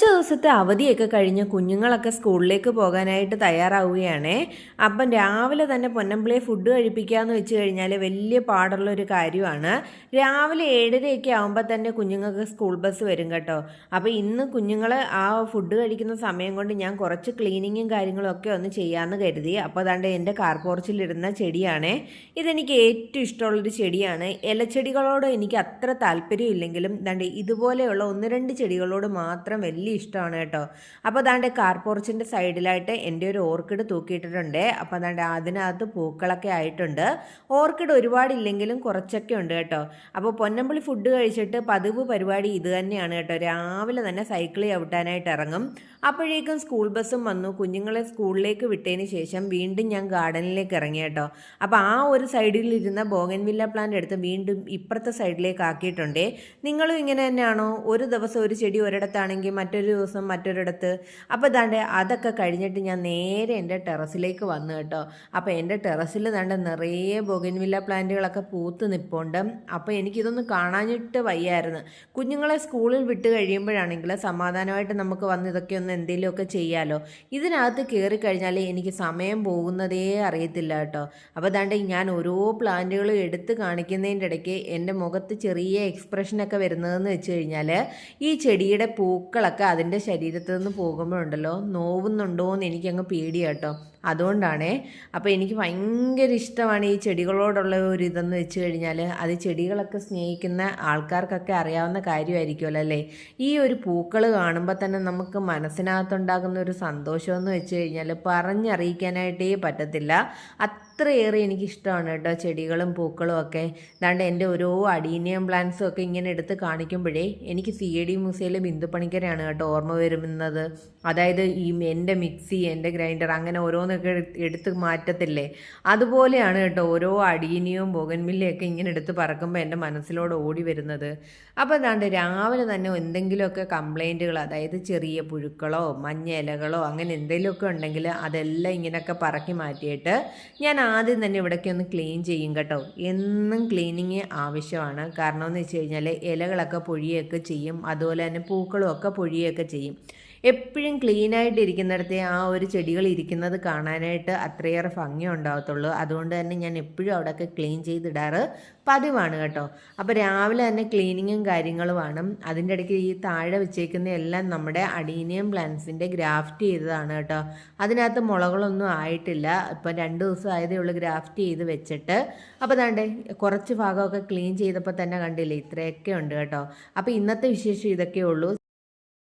കുറച്ച് ദിവസത്തെ അവധിയൊക്കെ കഴിഞ്ഞ് കുഞ്ഞുങ്ങളൊക്കെ സ്കൂളിലേക്ക് പോകാനായിട്ട് തയ്യാറാവുകയാണേ. അപ്പം രാവിലെ തന്നെ പൊന്നമ്പിളിയെ ഫുഡ് കഴിപ്പിക്കാമെന്ന് വെച്ച് കഴിഞ്ഞാൽ വലിയ പാടുള്ള ഒരു കാര്യമാണ്. രാവിലെ ഏഴരയൊക്കെ ആകുമ്പോൾ തന്നെ കുഞ്ഞുങ്ങൾക്ക് സ്കൂൾ ബസ് വരും കേട്ടോ. അപ്പോൾ ഇന്ന് കുഞ്ഞുങ്ങൾ ആ ഫുഡ് കഴിക്കുന്ന സമയം കൊണ്ട് ഞാൻ കുറച്ച് ക്ലീനിങ്ങും കാര്യങ്ങളും ഒക്കെ ഒന്ന് ചെയ്യാമെന്ന് കരുതി. അപ്പോൾ അതാണ്ട് എന്റെ കാർ പോർച്ചിലിരുന്ന ചെടിയാണേ. ഇതെനിക്ക് ഏറ്റവും ഇഷ്ടമുള്ളൊരു ചെടിയാണ്. ഇലച്ചെടികളോട് എനിക്ക് അത്ര താല്പര്യമില്ലെങ്കിലും ദാണ്ട് ഇതുപോലെയുള്ള ഒന്ന് രണ്ട് ചെടികളോട് മാത്രം വലിയ ഇഷ്ടമാണ് കേട്ടോ. അപ്പോൾ അതാണ്ട് കാർ പോർച്ചിന്റെ സൈഡിലായിട്ട് എന്റെ ഒരു ഓർക്കിഡ് തൂക്കിയിട്ടിട്ടുണ്ട്. അപ്പോൾ അതാണ്ട് അതിനകത്ത് പൂക്കളൊക്കെ ആയിട്ടുണ്ട്. ഓർക്കിഡ് ഒരുപാടില്ലെങ്കിലും കുറച്ചൊക്കെ ഉണ്ട് കേട്ടോ. അപ്പോൾ പൊന്നമ്പിളി ഫുഡ് കഴിച്ചിട്ട് പതിവ് പരിപാടി ഇത് തന്നെയാണ് കേട്ടോ. രാവിലെ തന്നെ സൈക്കിൾ ചവിട്ടാനായിട്ട് ഇറങ്ങും. അപ്പോഴേക്കും സ്കൂൾ ബസ്സും വന്നു. കുഞ്ഞുങ്ങളെ സ്കൂളിലേക്ക് വിട്ടതിന് ശേഷം വീണ്ടും ഞാൻ ഗാർഡനിലേക്ക് ഇറങ്ങി കേട്ടോ. അപ്പോൾ ആ ഒരു സൈഡിൽ ഇരുന്ന ബോഗൻവില്ല പ്ലാന്റ് എടുത്ത് വീണ്ടും ഇപ്പുറത്തെ സൈഡിലേക്ക് ആക്കിയിട്ടുണ്ടേ. നിങ്ങളും ഇങ്ങനെ തന്നെയാണോ? ഒരു ദിവസം ഒരു ചെടി ഒരിടത്താണെങ്കിൽ മറ്റൊരു ദിവസം മറ്റൊരിടത്ത്. അപ്പോൾ ദാണ്ട് അതൊക്കെ കഴിഞ്ഞിട്ട് ഞാൻ നേരെ എന്റെ ടെറസിലേക്ക് വന്നു കേട്ടോ. അപ്പോൾ എന്റെ ടെറസിൽ ദാണ്ട് നിറയെ ബൊഗൻവില്ല പ്ലാന്റുകളൊക്കെ പൂത്ത് നിൽപ്പുണ്ട് അപ്പോൾ എനിക്കിതൊന്നും കാണാനിട്ട് വയ്യായിരുന്നു. കുഞ്ഞുങ്ങളെ സ്കൂളിൽ വിട്ട് കഴിയുമ്പോഴാണെങ്കിൽ സമാധാനമായിട്ട് നമുക്ക് വന്ന് ഇതൊക്കെ ഒന്ന് എന്തെങ്കിലുമൊക്കെ ചെയ്യാമല്ലോ ഇതിനകത്ത് കയറി കഴിഞ്ഞാൽ എനിക്ക് സമയം പോകുന്നതേ അറിയത്തില്ല കേട്ടോ. അപ്പോൾ ദാണ്ട് ഞാൻ ഓരോ പ്ലാന്റുകളും എടുത്ത് കാണിക്കുന്നതിന്റെ ഇടയ്ക്ക് എന്റെ മുഖത്ത് ചെറിയ എക്സ്പ്രഷനൊക്കെ വരുന്നതെന്ന് വെച്ച് കഴിഞ്ഞാൽ ഈ ചെടിയുടെ പൂക്കളൊക്കെ അതിന്റെ ശരീരത്തിൽ നിന്ന് പോകുമ്പോഴുണ്ടല്ലോ നോവുന്നുണ്ടോ എന്ന് എനിക്കങ്ങ് പേടിയാട്ടോ അതുകൊണ്ടാണേ അപ്പോൾ എനിക്ക് ഭയങ്കര ഇഷ്ടമാണ് ഈ ചെടികളോടുള്ള ഒരു ഇതെന്ന് വെച്ച് കഴിഞ്ഞാൽ അത് ചെടികളൊക്കെ സ്നേഹിക്കുന്ന ആൾക്കാർക്കൊക്കെ അറിയാവുന്ന കാര്യമായിരിക്കുമല്ലോ അല്ലേ? ഈ ഒരു പൂക്കൾ കാണുമ്പോൾ തന്നെ നമുക്ക് മനസ്സിനകത്തുണ്ടാകുന്ന ഒരു സന്തോഷമെന്ന് വെച്ച് കഴിഞ്ഞാൽ പറഞ്ഞറിയിക്കാനായിട്ടേ പറ്റത്തില്ല. അത്രയേറെ എനിക്കിഷ്ടമാണ് കേട്ടോ ചെടികളും പൂക്കളും ഒക്കെ. അതാണ്ട് എന്റെ ഓരോ അഡീനിയം പ്ലാന്റ്സും ഒക്കെ ഇങ്ങനെ എടുത്ത് കാണിക്കുമ്പോഴേ എനിക്ക് സി എ ഡി മ്യൂസിയയിലെ ബിന്ദുപ്പണിക്കരാണ് കേട്ടോ ഓർമ്മ വരുന്നത്. അതായത് ഈ എന്റെ മിക്സി എന്റെ ഗ്രൈൻഡർ അങ്ങനെ ഓരോന്നൊക്കെ എടുത്ത് എടുത്ത് മാറ്റത്തില്ലേ? അതുപോലെയാണ് കേട്ടോ ഓരോ അടീനിയവും ബോഗൻമില്ലയൊക്കെ ഇങ്ങനെ എടുത്ത് പറക്കുമ്പോൾ എന്റെ മനസ്സിലോട് ഓടി വരുന്നത്. അപ്പോൾ അതാണ്ട് രാവിലെ തന്നെ എന്തെങ്കിലുമൊക്കെ കംപ്ലൈന്റുകൾ അതായത് ചെറിയ പുഴുക്കളോ മഞ്ഞ ഇലകളോ അങ്ങനെ എന്തെങ്കിലുമൊക്കെ ഉണ്ടെങ്കിൽ അതെല്ലാം ഇങ്ങനെയൊക്കെ പറക്കി മാറ്റിയിട്ട് ഞാൻ ആദ്യം തന്നെ ഇവിടേക്ക് ഒന്ന് ക്ലീൻ ചെയ്യും കേട്ടോ. എന്നും ക്ലീനിങ് ആവശ്യമാണ്. കാരണം എന്ന് വെച്ച് കഴിഞ്ഞാൽ ഇലകളൊക്കെ പൊഴിയൊക്കെ ചെയ്യും. അതുപോലെ തന്നെ പൂക്കളും ഒക്കെ പൊഴിയൊക്കെ ചെയ്യും. എപ്പോഴും ക്ലീനായിട്ട് ഇരിക്കുന്നിടത്തെ ആ ഒരു ചെടികൾ ഇരിക്കുന്നത് കാണാനായിട്ട് അത്രയേറെ ഭംഗി ഉണ്ടാകത്തുള്ളൂ അതുകൊണ്ട് തന്നെ ഞാൻ എപ്പോഴും അവിടെയൊക്കെ ക്ലീൻ ചെയ്തിടാറ് പതിവാണ് കേട്ടോ. അപ്പോൾ രാവിലെ തന്നെ ക്ലീനിങ്ങും കാര്യങ്ങളുമാണ് അതിന്റെ ഇടയ്ക്ക് ഈ താഴെ വെച്ചേക്കുന്ന എല്ലാം നമ്മുടെ അഡീനിയം പ്ലാന്റ്സിന്റെ ഗ്രാഫ്റ്റ് ചെയ്തതാണ് കേട്ടോ. അതിനകത്ത് മുളകളൊന്നും ആയിട്ടില്ല. ഇപ്പം രണ്ട് ദിവസം ആയതേ ഉള്ളൂ ഗ്രാഫ്റ്റ് ചെയ്ത് വെച്ചിട്ട്. അപ്പോൾ താണ്ടേ കുറച്ച് ഭാഗമൊക്കെ ക്ലീൻ ചെയ്തപ്പോൾ തന്നെ കണ്ടില്ലേ ഇത്രയൊക്കെ ഉണ്ട് കേട്ടോ. അപ്പോൾ ഇന്നത്തെ വിശേഷം ഇതൊക്കെ ഉള്ളൂ.